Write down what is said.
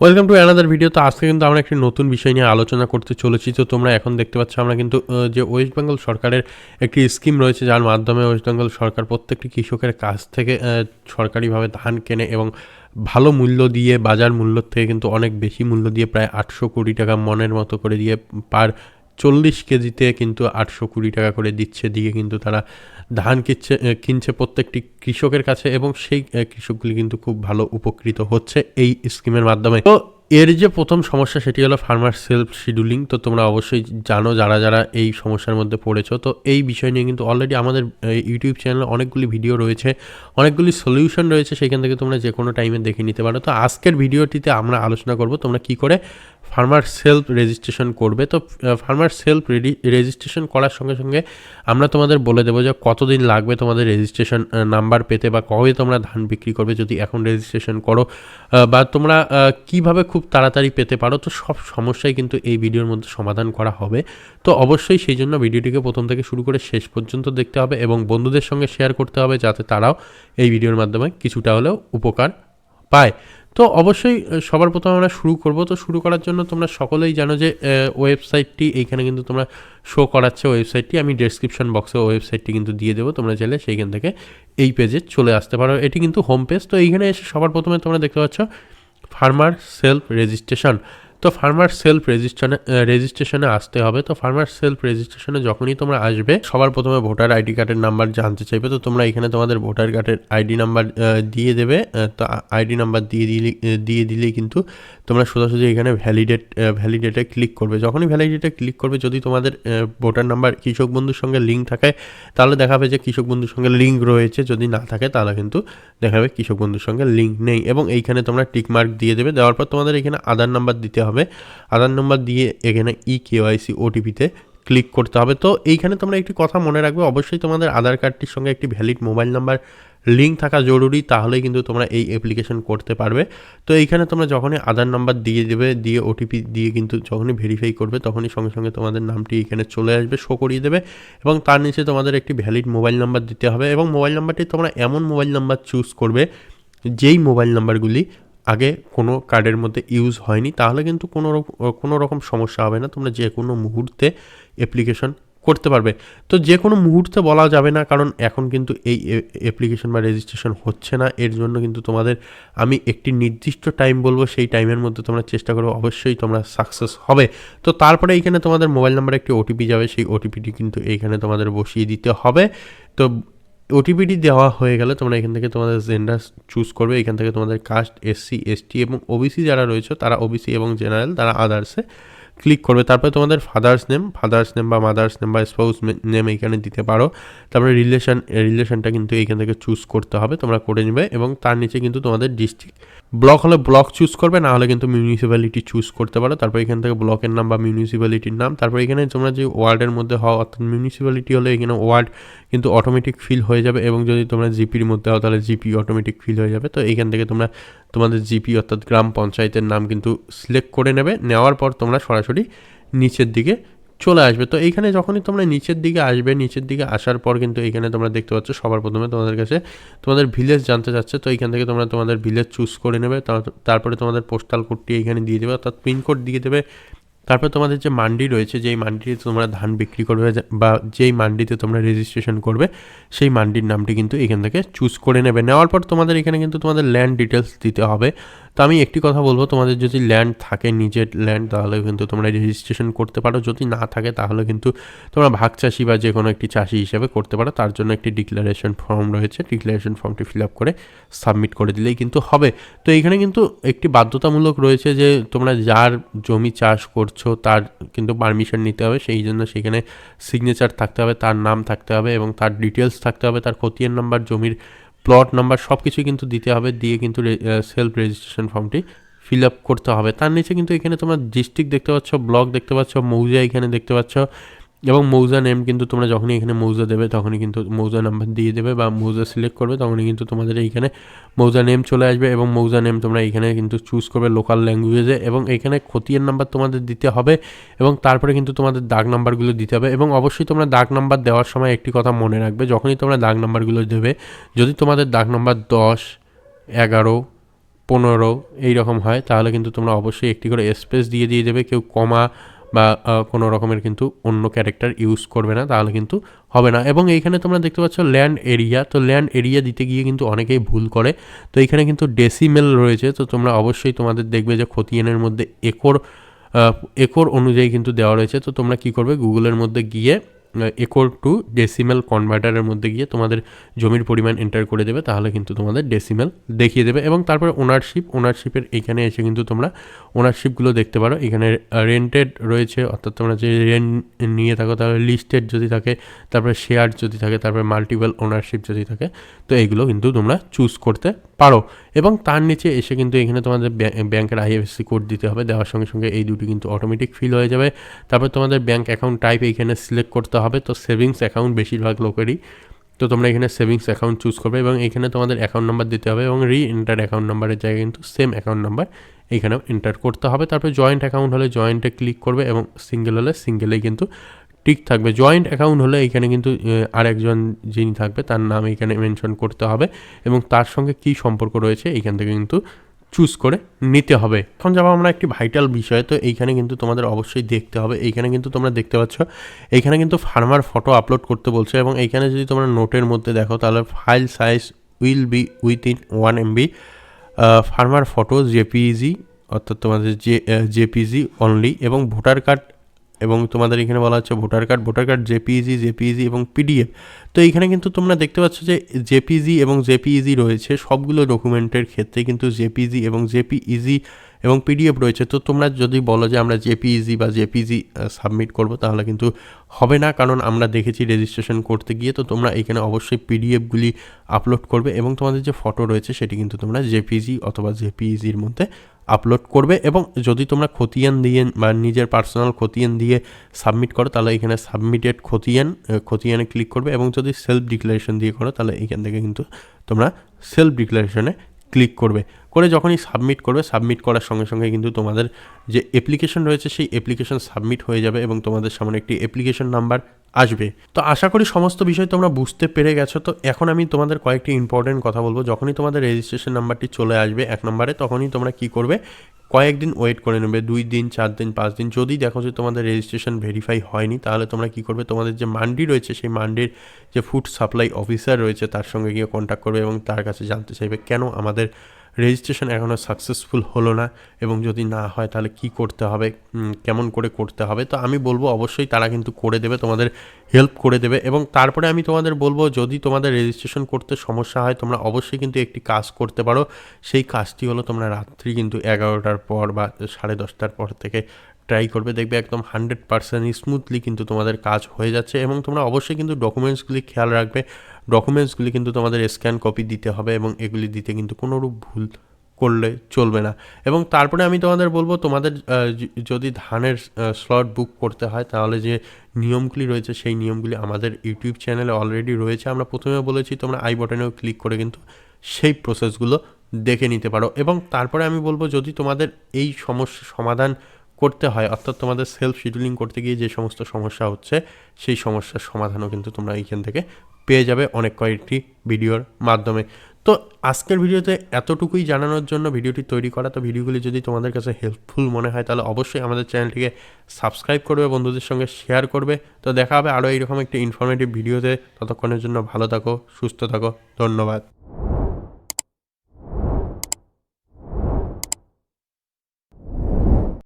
Welcome to another video তো আজকে কিন্তু আমরা একটি নতুন বিষয় নিয়ে আলোচনা করতে চলেছি। তো তোমরা এখন দেখতে পাচ্ছ, আমরা কিন্তু যে ওয়েস্ট বেঙ্গল সরকারের একটি স্কিম রয়েছে, যার মাধ্যমে ওয়েস্ট বেঙ্গল সরকার প্রত্যেকটি কৃষকের কাছ থেকে সরকারিভাবে ধান কেনে এবং ভালো মূল্য দিয়ে, বাজার মূল্য থেকে কিন্তু অনেক বেশি মূল্য দিয়ে প্রায় আটশো কোটি টাকা মনের মতো করে দিয়ে পার চল্লিশ কেজিতে কিন্তু আটশো কুড়ি টাকা করে দিচ্ছে। দিয়ে কিন্তু তারা ধান কিনছে কিনছে প্রত্যেকটি কৃষকের কাছে এবং সেই কৃষকগুলি কিন্তু খুব ভালো উপকৃত হচ্ছে এই স্কিমের মাধ্যমে। তো এর যে প্রথম সমস্যা সেটি হলো ফার্মার সেলফ শিডিউলিং তো তোমরা অবশ্যই জানো যারা যারা এই সমস্যার মধ্যে পড়েছো। তো এই বিষয় নিয়ে কিন্তু অলরেডি আমাদের ইউটিউব চ্যানেলে অনেকগুলি ভিডিও রয়েছে, অনেকগুলি সলিউশন রয়েছে। সেখান থেকে তোমরা যে কোনো টাইমে দেখে নিতে পারো। তো আজকের ভিডিওটিতে আমরা আলোচনা করব তোমরা কি করে ফার্মার সেলফ রেজিস্ট্রেশন করবে। তো ফার্মার সেলফ রেজিস্ট্রেশন করার সঙ্গে সঙ্গে আমরা তোমাদের বলে দেবো যে কতদিন লাগবে তোমাদের রেজিস্ট্রেশন নাম্বার পেতে বা কবে তোমরা ধান বিক্রি করবে যদি এখন রেজিস্ট্রেশন করো। বা তোমরা কীভাবে খুব তাড়াতাড়ি পেতে পারো। তো সব সমস্যাই কিন্তু এই ভিডিওর মধ্যে সমাধান করা হবে। তো অবশ্যই সেই জন্য ভিডিওটিকে প্রথম থেকে শুরু করে শেষ পর্যন্ত দেখতে হবে এবং বন্ধুদের সঙ্গে শেয়ার করতে হবে যাতে তারাও এই ভিডিওর মাধ্যমে কিছুটা হলেও উপকার পায়। তো অবশ্যই সবার প্রথমে আমরা শুরু করব। তো শুরু করার জন্য তোমরা সকলেই জানো যে ওয়েবসাইটটি, এইখানে কিন্তু তোমরা শো করাচ্ছে ওয়েবসাইটটি। আমি ডেসক্রিপশন বক্সে ওয়েবসাইটটি কিন্তু দিয়ে দেবো, তোমরা চাইলে সেইখান থেকে এই পেজে চলে আসতে পারো। এটি কিন্তু হোম পেজ তো এইখানে এসে সবার প্রথমে তোমরা দেখতে পাচ্ছ ফার্মার সেলফ রেজিস্ট্রেশন তো ফার্মার সেলফ রেজিস্ট্রেশনে রেজিস্ট্রেশনে আসতে হবে। তো ফার্মার সেলফ রেজিস্ট্রেশনে যখনই তোমরা আসবে, সবার প্রথমে ভোটার আইডি কার্ডের নাম্বার জানতে চাইবে। তো তোমরা এখানে তোমাদের ভোটার কার্ডের আইডি নাম্বার দিয়ে দেবে। তো আইডি নাম্বার দিয়ে দিলে দিয়ে দিলেই কিন্তু তোমরা সোজাসুজি এখানে ভ্যালিডেট ভ্যালিডেটে ক্লিক করবে। যখনই ভ্যালিডেটে ক্লিক করবে, যদি তোমাদের ভোটার নাম্বার কৃষক বন্ধুর সঙ্গে লিঙ্ক থাকে, তাহলে দেখাবে যে কৃষক বন্ধুর সঙ্গে লিঙ্ক রয়েছে। যদি না থাকে, তাহলে কিন্তু দেখাবে কৃষক বন্ধুর সঙ্গে লিঙ্ক নেই। এবং এইখানে তোমরা টিক মার্ক দিয়ে দেবে। দেওয়ার পর তোমাদের এখানে আধার নাম্বার দিতে হবে। আধার নাম্বার দিয়ে এখানে ই কেওয়াইসি ওটিপিতে ক্লিক করতে হবে। তো এইখানে তোমরা একটি কথা মনে রাখবে, অবশ্যই তোমাদের আধার কার্ডটির সঙ্গে একটি ভ্যালিড মোবাইল নাম্বার লিঙ্ক থাকা জরুরি, তাহলেই কিন্তু তোমরা এই অ্যাপ্লিকেশন করতে পারবে। তো এইখানে তোমরা যখনই আধার নাম্বার দিয়ে দেবে, দিয়ে ওটিপি দিয়ে কিন্তু যখনই ভেরিফাই করবে, তখনই সঙ্গে সঙ্গে তোমাদের নামটি এখানে চলে আসবে শো করিয়ে দেবে এবং তার নিচে তোমাদের একটি ভ্যালিড মোবাইল নাম্বার দিতে হবে এবং মোবাইল নাম্বারটি তোমরা এমন মোবাইল নাম্বার চুজ করবে, যেই মোবাইল নাম্বারগুলি আগে কোনো কার্ডের মধ্যে ইউজ হয়নি, তাহলে কিন্তু কোনো কোনো রকম সমস্যা হবে না, তোমরা যে কোনো মুহূর্তে অ্যাপ্লিকেশন করতে পারবে। তো যে কোনো মুহূর্তে বলা যাবে না, কারণ এখন কিন্তু এই অ্যাপ্লিকেশন বা রেজিস্ট্রেশন হচ্ছে না, এর জন্য কিন্তু তোমাদের আমি একটি নির্দিষ্ট টাইম বলব, সেই টাইমের মধ্যে তোমরা চেষ্টা করো, অবশ্যই তোমরা সাকসেস হবে। তো তারপরে এইখানে তোমাদের মোবাইল নাম্বারে একটি ওটিপি যাবে, সেই ওটিপিটি কিন্তু এইখানে তোমাদের বসিয়ে দিতে হবে। তো ওটিপিটি দেওয়া হয়ে গেলে তোমরা এখান থেকে তোমাদের জেন্ডার চুজ করবে। এখান থেকে তোমাদের কাস্ট এসসি এসটি এবং ওবিসি যারা রয়েছে, তারা ওবিসি এবং জেনারেল তারা আদার্সে ক্লিক করবে, তারপরে তোমাদের ফাদার্স নেম ফাদার্স নেম বা মাদার্স নেম বা স্পাউস নেম এইখানে দিতে পারো। তারপরে রিলেশন রিলেশনটা কিন্তু এইখান থেকে চুজ করতে হবে, তোমরা করে নেবে এবং তার নিচে কিন্তু তোমাদের ডিস্ট্রিক্ট ব্লক হলে ব্লক চুজ করবে, না হলে কিন্তু মিউনিসিপ্যালিটি চুজ করতে পারো। তারপর এখান থেকে ব্লকের নাম বা মিউনিসিপ্যালিটির নাম, তারপর এখানে তোমরা যে ওয়ার্ডের মধ্যে হও, অর্থাৎ মিউনিসিপ্যালিটি হলে এখানে ওয়ার্ড কিন্তু অটোমেটিক ফিল হয়ে যাবে এবং যদি তোমরা জিপির মধ্যে হও, তাহলে জিপি অটোমেটিক ফিল হয়ে যাবে। তো এইখান থেকে তোমরা তোমাদের জিপি অর্থাৎ গ্রাম পঞ্চায়েতের নাম কিন্তু সিলেক্ট করে নেবে, নেওয়ার পর তোমরা সরাসরি নিচের দিকে চলে আসবে। তো এইখানে যখনই তোমরা নিচের দিকে আসবে, নিচের দিকে আসার পর কিন্তু এইখানে তোমরা দেখতে পাচ্ছ সবার প্রথমে তোমাদের কাছে তোমাদের ভিলেজ জানতে চাচ্ছে। তো এইখান থেকে তোমরা তোমাদের ভিলেজ চুজ করে নেবে, তার- তারপরে তোমাদের পোস্টাল কোডটি এইখানে দিয়ে দেবে, অর্থাৎ পিনকোড দিয়ে দেবে। তারপর তোমাদের যে মান্ডি রয়েছে, যেই মান্ডিতে তোমরা ধান বিক্রি করবে বা যেই মান্ডিতে তোমরা রেজিস্ট্রেশন করবে, সেই মান্ডির নামটি কিন্তু এখান থেকে চুজ করে নেবে। নেওয়ার পর তোমাদের এখানে কিন্তু তোমাদের ল্যান্ড ডিটেলস দিতে হবে। তো আমি একটি কথা বলব, তোমাদের যদি ল্যান্ড থাকে, নিজের ল্যান্ড তাহলে কিন্তু তোমরা রেজিস্ট্রেশন করতে পারো। যদি না থাকে, তাহলে কিন্তু তোমরা ভাগ চাষি বা যে কোনো একটি চাষি হিসেবে করতে পারো। তার জন্য একটি ডিক্লারেশন ফর্ম রয়েছে। ডিক্লারেশন ফর্মটি ফিল আপ করে সাবমিট করে দিলেই কিন্তু হবে। তো এখানে কিন্তু একটি বাধ্যতামূলক রয়েছে যে, তোমরা যার জমি চাষ করছ, তার কিন্তু পারমিশন নিতে হবে। সেই জন্য সেখানে সিগনেচার থাকতে হবে, তার নাম থাকতে হবে এবং তার ডিটেলস থাকতে হবে, তার খতিয়ান নাম্বার জমির প্লট নাম্বার সব কিছুই কিন্তু দিতে হবে, দিয়ে কিন্তু সেলফ রেজিস্ট্রেশন ফর্মটি ফিল আপ করতে হবে। তার নিচে কিন্তু এখানে তোমরা ডিস্ট্রিক্ট দেখতে পাচ্ছ ব্লক দেখতে পাচ্ছ, মৌজা এখানে দেখতে পাচ্ছ। এবং মৌজা নেম কিন্তু তোমরা যখনই এখানে মৌজা দেবে, তখনই কিন্তু মৌজা নাম্বার দিয়ে দেবে বা মৌজা সিলেক্ট করবে, তখনই কিন্তু তোমাদের এইখানে মৌজা নেম চলে আসবে এবং মৌজা নেম তোমরা এখানে কিন্তু চুজ করবে লোকাল ল্যাঙ্গুয়েজে এবং এখানে খতিয়ান নাম্বার তোমাদের দিতে হবে এবং তারপরে কিন্তু তোমাদের দাগ নাম্বারগুলো দিতে হবে এবং অবশ্যই তোমরা দাগ নাম্বার দেওয়ার সময় একটি কথা মনে রাখবে, যখনই তোমরা দাগ নাম্বারগুলো দেবে, যদি তোমাদের দাগ নাম্বার দশ, এগারো, পনেরো এই রকম হয়, তাহলে কিন্তু তোমরা অবশ্যই একটি করে স্পেস দিয়ে দিয়ে দেবে, কেউ কমা বা কোনো রকমের কিন্তু অন্য ক্যারেক্টার ইউজ করবে না, তাহলে কিন্তু হবে না। এবং এইখানে তোমরা দেখতে পাচ্ছ ল্যান্ড এরিয়া তো ল্যান্ড এরিয়া দিতে গিয়ে কিন্তু অনেকেই ভুল করে। তো এইখানে কিন্তু ডেসিমেল রয়েছে, তো তোমরা অবশ্যই তোমাদের দেখবে যে খতিয়ানের মধ্যে একর একর অনুযায়ী কিন্তু দেওয়া রয়েছে। তো তোমরা কি করবে গুগলের মধ্যে গিয়ে একর টু ডেসিমেল কনভার্টারের মধ্যে গিয়ে তোমাদের জমির পরিমাণ এন্টার করে দেবে, তাহলে কিন্তু তোমাদের ডেসিমেল দেখিয়ে দেবে এবং তারপর ওনারশিপ ওনারশিপের এখানে এসে কিন্তু তোমরা ওনারশিপগুলো দেখতে পারো। এখানে রেন্টেড রয়েছে, অর্থাৎ তোমরা যে রেন্ট নিয়ে থাকো, তাহলে লিস্টেড যদি থাকে, তারপরে শেয়ার যদি থাকে, তারপরে মাল্টিপল ওনারশিপ যদি থাকে, তো এইগুলো কিন্তু তোমরা চুজ করতে পারো। এবং তার নিচে এসে কিন্তু এখানে তোমাদের ব্যাং- ব্যাংকের আইএফএসসি কোড দিতে হবে। দেওয়ার সঙ্গে সঙ্গে এই দুটি কিন্তু অটোমেটিক ফিল হয়ে যাবে। তারপর তোমাদের ব্যাংক অ্যাকাউন্ট টাইপ এইখানে সিলেক্ট করতে হবে। তো সেভিংস অ্যাকাউন্ট বেশিরভাগ লোকেরই। তো তোমরা এখানে সেভিংস অ্যাকাউন্ট চুজ করবে এবং এখানে তোমাদের অ্যাকাউন্ট নাম্বার দিতে হবে এবং রি এন্টার অ্যাকাউন্ট নাম্বারের জায়গায় কিন্তু সেম অ্যাকাউন্ট নাম্বার এইখানেও এন্টার করতে হবে। তারপরে জয়েন্ট অ্যাকাউন্ট হলে জয়েন্টে ক্লিক করবে এবং সিঙ্গেল হলে সিঙ্গেলেই কিন্তু ঠিক থাকবে। জয়েন্ট অ্যাকাউন্ট হলে এখানে কিন্তু আরেকজন যিনি থাকবে তার নাম এখানে মেনশন করতে হবে এবং তার সঙ্গে কি সম্পর্ক রয়েছে এইখান থেকে কিন্তু চুজ করে নিতে হবে। এখন যাব আমরা একটি ভাইটাল বিষয়। তো এইখানে কিন্তু তোমাদের অবশ্যই দেখতে হবে। এইখানে কিন্তু তোমরা দেখতে পাচ্ছ এইখানে কিন্তু ফার্মার ফটো আপলোড করতে বলছে এবং এইখানে যদি তোমরা নোটের মধ্যে দেখো তাহলে file size will be within one MB farmer photo JPEG অর্থাৎ তোমাদের যে জেপিজি অনলি এবং ভোটার কার্ড এবং তোমাদের এখানে বলা হচ্ছে voter card voter card JPEG JPEG এবং পিডিএফ। তো এইখানে কিন্তু তোমরা দেখতে পাচ্ছ যে জেপিজি এবং জেপিইজি রয়েছে, সবগুলো ডকুমেন্টের ক্ষেত্রে কিন্তু জেপিজি এবং জেপিইজি এবং পিডিএফ রয়েছে। তো তোমরা যদি বলো যে আমরা জেপিইজি বা জেপিজি সাবমিট করব, তাহলে কিন্তু হবে না, কারণ আমরা দেখেছি রেজিস্ট্রেশন করতে গিয়ে তো তোমরা এখানে অবশ্যই পিডিএফগুলি আপলোড করবে এবং তোমাদের যে ফটো রয়েছে সেটি কিন্তু তোমরা জেপিজি অথবা জেপিইজির মধ্যে আপলোড করবে এবং যদি তোমরা খতিয়ান দিয়ে বা নিজের পার্সোনাল খতিয়ান দিয়ে সাবমিট করো, তাহলে এখানে সাবমিটেড খতিয়ান খতিয়ানে ক্লিক করবে এবং যদি সেলফ ডিক্লারেশন দিয়ে করো, তাহলে এখান থেকে কিন্তু তোমরা সেলফ ডিক্লারেশনে ক্লিক করবে। করে যখনই সাবমিট করবে সাবমিট করার সঙ্গে সঙ্গে কিন্তু তোমাদের যে অ্যাপ্লিকেশন রয়েছে, সেই অ্যাপ্লিকেশন সাবমিট হয়ে যাবে এবং তোমাদের সামনে একটি অ্যাপ্লিকেশন নাম্বার আসবে। তো আশা করি সমস্ত বিষয় তোমরা বুঝতে পেরে গেছো। তো এখন আমি তোমাদের কয়েকটি ইম্পর্টেন্ট কথা বলব। যখনই তোমাদের রেজিস্ট্রেশন নাম্বারটি চলে আসবে এক নম্বরে, তখনই তোমরা কি করবে? কয়েকদিন ওয়েট করে নেবে। দুই দিন, চার দিন, পাঁচ দিন। যদি দেখো যে তোমাদের রেজিস্ট্রেশন ভেরিফাই হয়নি, তাহলে তোমরা কি করবে? তোমাদের যে মান্ডি রয়েছে, সেই মান্ডির যে ফুড সাপ্লাই অফিসার রয়েছে, তার সঙ্গে গিয়ে কন্ট্যাক্ট করবে এবং তার কাছে জানতে চাইবে কেন আমাদের রেজিস্ট্রেশন এখনও সাকসেসফুল হলো না এবং যদি না হয় তাহলে কি করতে হবে? কেমন করে করতে হবে? তো আমি বলব অবশ্যই তারা কিন্তু করে দেবে, তোমাদের হেল্প করে দেবে এবং তারপরে আমি তোমাদের বলব যদি তোমাদের রেজিস্ট্রেশন করতে সমস্যা হয়, তোমরা অবশ্যই কিন্তু একটি কাজ করতে পারো। সেই কাজটি হলো তোমরা রাত্রি কিন্তু এগারোটার পর বা সাড়ে দশটার পর থেকে ট্রাই করবে। দেখবে একদম হান্ড্রেড পার্সেন্ট স্মুথলি কিন্তু তোমাদের কাজ হয়ে যাচ্ছে এবং তোমরা অবশ্যই কিন্তু ডকুমেন্টসগুলি খেয়াল রাখবে। ডকুমেন্টসগুলি কিন্তু তোমাদের স্ক্যান কপি দিতে হবে এবং এগুলি দিতে কিন্তু কোনোরূপ ভুল করলে চলবে না। এবং তারপরে আমি তোমাদের বলব, তোমাদের যদি ধানের স্লট বুক করতে হয়, তাহলে যে নিয়মগুলি রয়েছে, সেই নিয়মগুলি আমাদের ইউটিউব চ্যানেলে অলরেডি রয়েছে। আমরা প্রথমে বলেছি, তোমরা আই বটনেও ক্লিক করে কিন্তু সেই প্রসেসগুলো দেখে নিতে পারো। এবং তারপরে আমি বলব, যদি তোমাদের এই সমস্যা সমাধান করতে হয়, অর্থাৎ তোমাদের সেলফ শিডিউলিং করতে গিয়ে যে সমস্ত সমস্যা হচ্ছে, সেই সমস্যার সমাধানও কিন্তু তোমরা এইখান থেকে পেয়ে যাবে অনেক কয়েকটি ভিডিওর মাধ্যমে। তো আজকের ভিডিওতে এতটুকুই জানানোর জন্য ভিডিওটি তৈরি করা। তো ভিডিওগুলি যদি তোমাদের কাছে হেল্পফুল মনে হয়, তাহলে অবশ্যই আমাদের চ্যানেলটিকে সাবস্ক্রাইব করবে, বন্ধুদের সঙ্গে শেয়ার করবে। তো দেখা হবে আরও এইরকম একটি ইনফরমেটিভ ভিডিওতে। ততক্ষণের জন্য ভালো থাকো, সুস্থ থাকো। ধন্যবাদ।